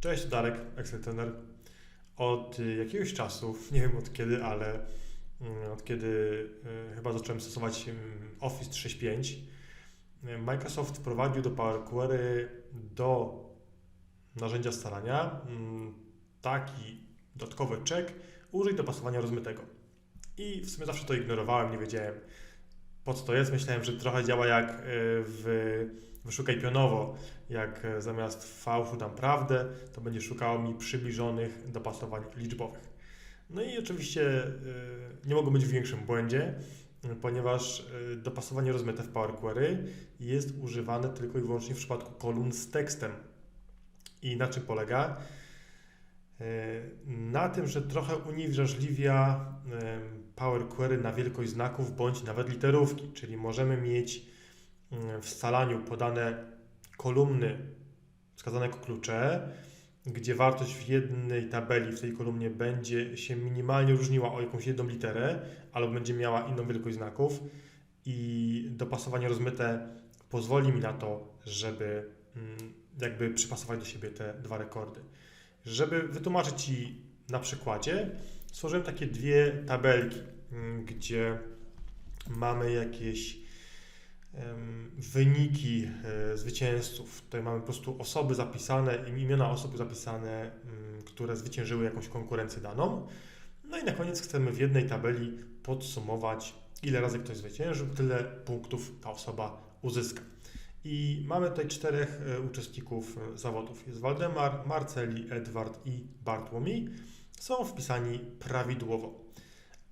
Cześć, Darek, Excel Trener. Od y, jakiegoś czasu, nie wiem od kiedy, ale mm, od kiedy y, chyba zacząłem stosować Office 365, y, Microsoft wprowadził do Power Query do narzędzia starania mm, taki dodatkowy check użyj dopasowania rozmytego. I w sumie zawsze to ignorowałem, nie wiedziałem po co to jest. Myślałem, że trochę działa jak w wyszukaj pionowo, jak e, zamiast fałszu tam prawdę, to będzie szukało mi przybliżonych dopasowań liczbowych. No i oczywiście y, nie mogą być w większym błędzie, y, ponieważ dopasowanie rozmyte w Power Query jest używane tylko i wyłącznie w przypadku kolumn z tekstem. I na czym polega? Na tym, że trochę uniewrażliwia Power Query na wielkość znaków bądź nawet literówki, czyli możemy mieć w scalaniu podane kolumny wskazane jako klucze, gdzie wartość w jednej tabeli w tej kolumnie będzie się minimalnie różniła o jakąś jedną literę, albo będzie miała inną wielkość znaków i dopasowanie rozmyte pozwoli mi na to, żeby jakby przypasować do siebie te dwa rekordy. Żeby wytłumaczyć Ci na przykładzie, stworzyłem takie dwie tabelki, gdzie mamy jakieś wyniki e, zwycięzców. Tutaj mamy po prostu osoby zapisane, imiona osób zapisane, które zwyciężyły jakąś konkurencję daną. No i na koniec chcemy w jednej tabeli podsumować, ile razy ktoś zwyciężył, tyle punktów ta osoba uzyska. I mamy tutaj czterech e, uczestników e, zawodów. Jest Waldemar, Marceli, Edward i Bartłomiej. Są wpisani prawidłowo.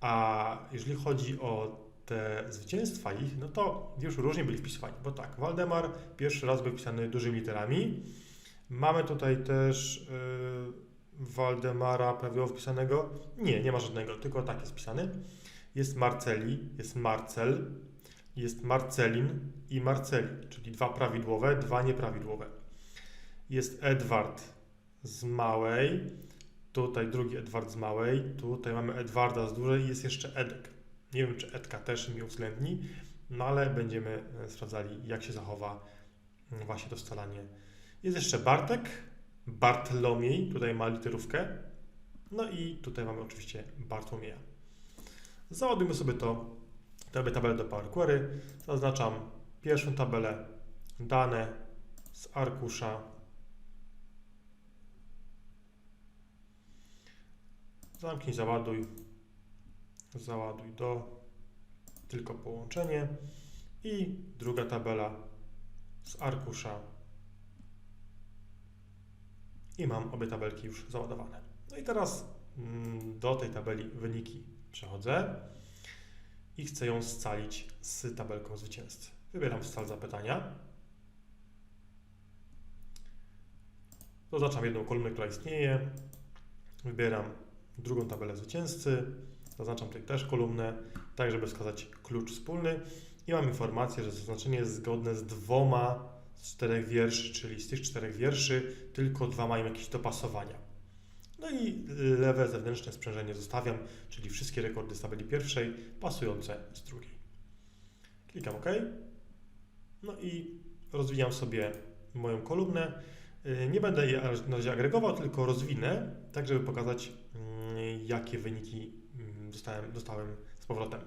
A jeżeli chodzi o te zwycięstwa ich, no to już różnie byli wpisywani, bo tak, Waldemar pierwszy raz był wpisany dużymi literami. Mamy tutaj też yy, Waldemara prawidłowo wpisanego. Nie, nie ma żadnego, tylko tak jest wpisany. Jest Marceli, jest Marcel, jest Marcelin i Marceli, czyli dwa prawidłowe, dwa nieprawidłowe. Jest Edward z małej, tutaj drugi Edward z małej, tutaj mamy Edwarda z dużej i jest jeszcze Edek. Nie wiem, czy Edka też mi uwzględni, no ale będziemy e, sprawdzali, jak się zachowa mm, właśnie to scalanie. Jest jeszcze Bartek, Bartlomiej, tutaj ma literówkę, no i tutaj mamy oczywiście Bartłomieja. Załadujmy sobie to, tę tabelę do Power Query. Zaznaczam pierwszą tabelę, dane z arkusza. Zamknij, załaduj załaduj do tylko połączenie i druga tabela z arkusza i mam obie tabelki już załadowane. No i teraz mm, do tej tabeli wyniki przechodzę i chcę ją scalić z tabelką zwycięzcy. Wybieram scal zapytania. Zaznaczam jedną kolumnę, która istnieje. Wybieram drugą tabelę zwycięzcy. Zaznaczam tutaj też kolumnę, tak żeby wskazać klucz wspólny i mam informację, że zaznaczenie jest zgodne z dwoma z czterech wierszy, czyli z tych czterech wierszy tylko dwa mają jakieś dopasowania. No i lewe zewnętrzne sprzężenie zostawiam, czyli wszystkie rekordy z tabeli pierwszej pasujące z drugiej. Klikam OK. No i rozwijam sobie moją kolumnę. Nie będę jej na razie agregował, tylko rozwinę, tak żeby pokazać, mm, jakie wyniki dostałem, dostałem z powrotem.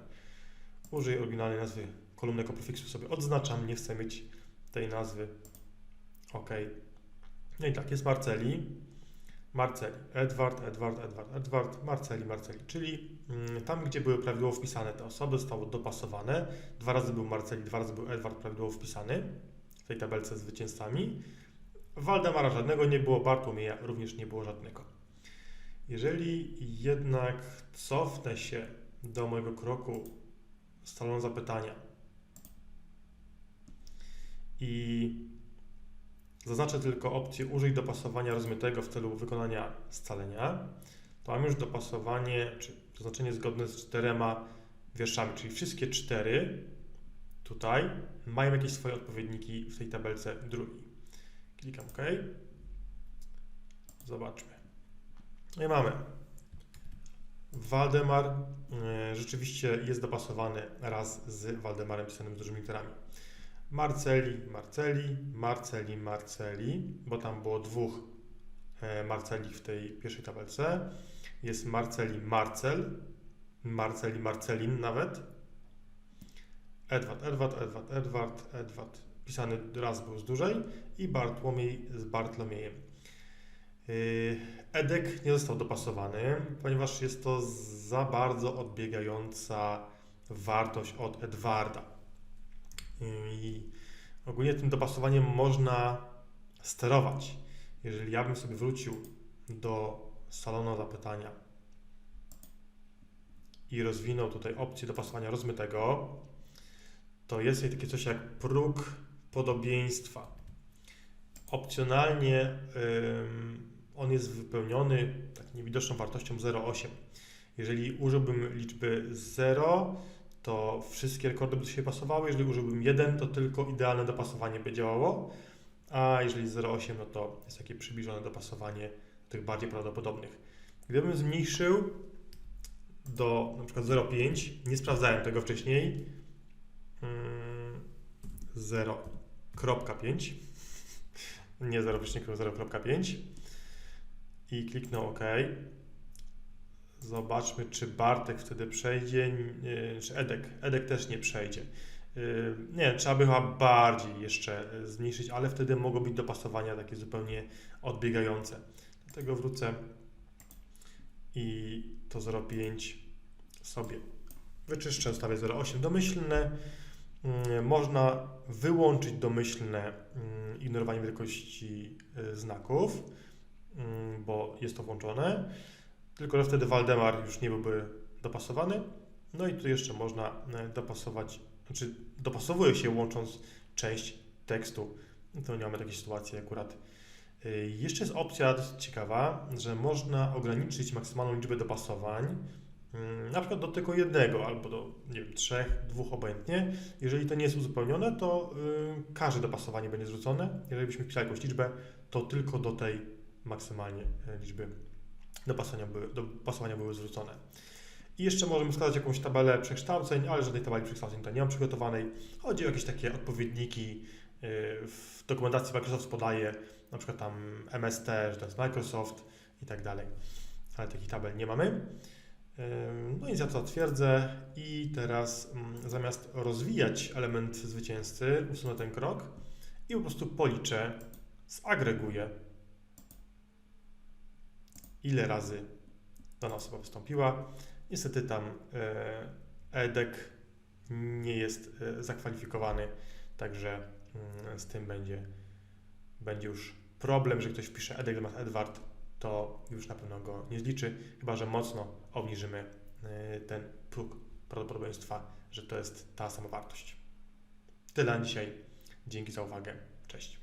Użyj oryginalnej nazwy kolumnego prefiksu sobie odznaczam, nie chcę mieć tej nazwy. OK. No i tak, jest Marceli. Marceli. Edward, Edward, Edward, Edward, Marceli, Marceli. Czyli mm, tam, gdzie były prawidłowo wpisane te osoby, zostało dopasowane. Dwa razy był Marceli, dwa razy był Edward prawidłowo wpisany w tej tabelce z zwycięzcami. Waldemara żadnego nie było, Bartłomieja również nie było żadnego. Jeżeli jednak cofnę się do mojego kroku salonu zapytania i zaznaczę tylko opcję użyj dopasowania rozmytego w celu wykonania scalenia, to mam już dopasowanie, czy zaznaczenie zgodne z czterema wierszami, czyli wszystkie cztery tutaj mają jakieś swoje odpowiedniki w tej tabelce drugiej. Klikam OK. Zobaczmy. No i mamy. Waldemar e, rzeczywiście jest dopasowany raz z Waldemarem pisanym z dużymi literami. Marceli, Marceli, Marceli, Marceli, bo tam było dwóch e, Marceli w tej pierwszej tabelce. Jest Marceli Marcel, Marceli Marcelin nawet. Edward, Edward, Edward, Edward, Edward. Pisany raz był z dłużej i Bartłomiej z Bartłomiejem. Yy, Edek nie został dopasowany, ponieważ jest to za bardzo odbiegająca wartość od Edwarda. I ogólnie tym dopasowaniem można sterować. Jeżeli ja bym sobie wrócił do salonu zapytania i rozwinął tutaj opcję dopasowania rozmytego, to jest tutaj takie coś jak próg podobieństwa. Opcjonalnie ym, on jest wypełniony taką niewidoczną wartością 0,8. Jeżeli użyłbym liczby 0, to wszystkie rekordy by się pasowały. Jeżeli użyłbym 1, to tylko idealne dopasowanie by działało. A jeżeli 0,8, no to jest takie przybliżone dopasowanie tych bardziej prawdopodobnych. Gdybym zmniejszył do przykład 0,5, nie sprawdzałem tego wcześniej, mm, 0,5, nie 0,0,5 i kliknę OK. Zobaczmy, czy Bartek wtedy przejdzie, czy Edek. Edek też nie przejdzie. Yy, Nie, trzeba by chyba bardziej jeszcze y, zmniejszyć, ale wtedy mogą być dopasowania takie zupełnie odbiegające. Dlatego wrócę i to 0,5 sobie wyczyszczę, ustawię 0,8 domyślne. Mm, Można wyłączyć domyślne mm, ignorowanie wielkości y, znaków, bo jest to włączone. Tylko, że wtedy Waldemar już nie byłby dopasowany. No i tu jeszcze można e, dopasować, znaczy dopasowuje się łącząc część tekstu. To nie mamy takiej sytuacji akurat. Y, Jeszcze jest opcja ciekawa, że można ograniczyć maksymalną liczbę dopasowań, mm, na przykład do tylko jednego albo do nie wiem, trzech, dwóch obojętnie. Jeżeli to nie jest uzupełnione, to y, każde dopasowanie będzie zwrócone. Jeżeli byśmy wpisali jakąś liczbę, to tylko do tej maksymalnie e, liczby dopasowania były, dopasowania były zwrócone. I jeszcze możemy wskazać jakąś tabelę przekształceń, ale żadnej tabeli przekształceń tutaj nie mam przygotowanej. Chodzi o jakieś takie odpowiedniki yy, w dokumentacji Microsoft podaje, na przykład tam MST, że to jest Microsoft i tak dalej. Ale takich tabel nie mamy. Yy, No i ja to zatwierdzę i teraz mm, zamiast rozwijać element zwycięzcy, usunę ten krok i po prostu policzę, zagreguję ile razy dana osoba wystąpiła. Niestety tam e, EDEK nie jest e, zakwalifikowany, także mm, z tym będzie, będzie już problem, że ktoś wpisze EDEK zamiast Edward, to już na pewno go nie zliczy, chyba że mocno obniżymy e, ten próg prawdopodobieństwa, że to jest ta sama wartość. Tyle na dzisiaj. Dzięki za uwagę. Cześć.